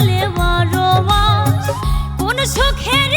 চলে বড় কোন সুখের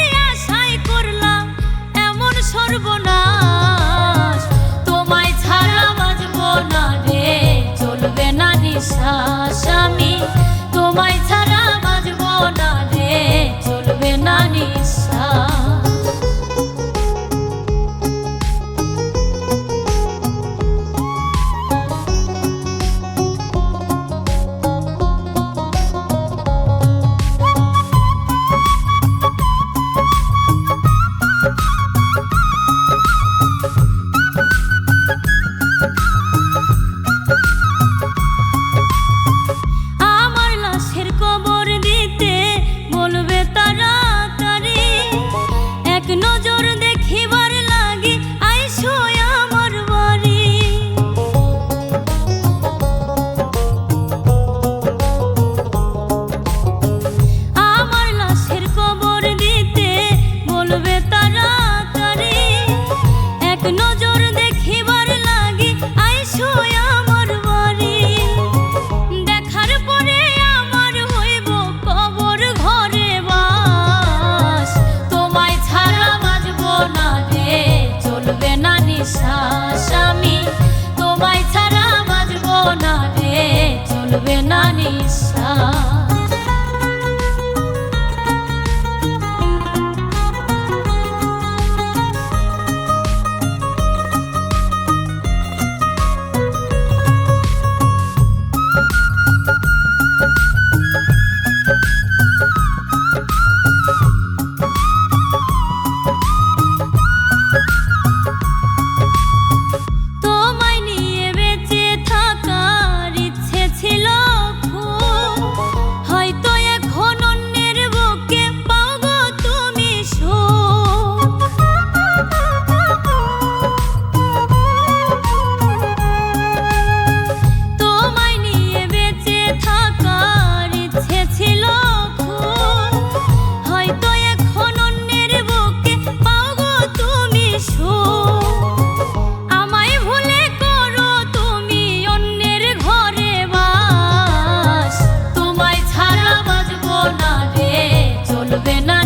bisa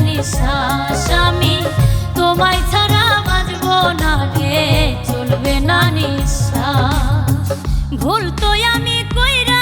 নিঃশ্বাস আমি। তোমায় ছাড়া বাঁচব না রে চলবে না নিঃশ্বাস। ভুল তো আমি কইরা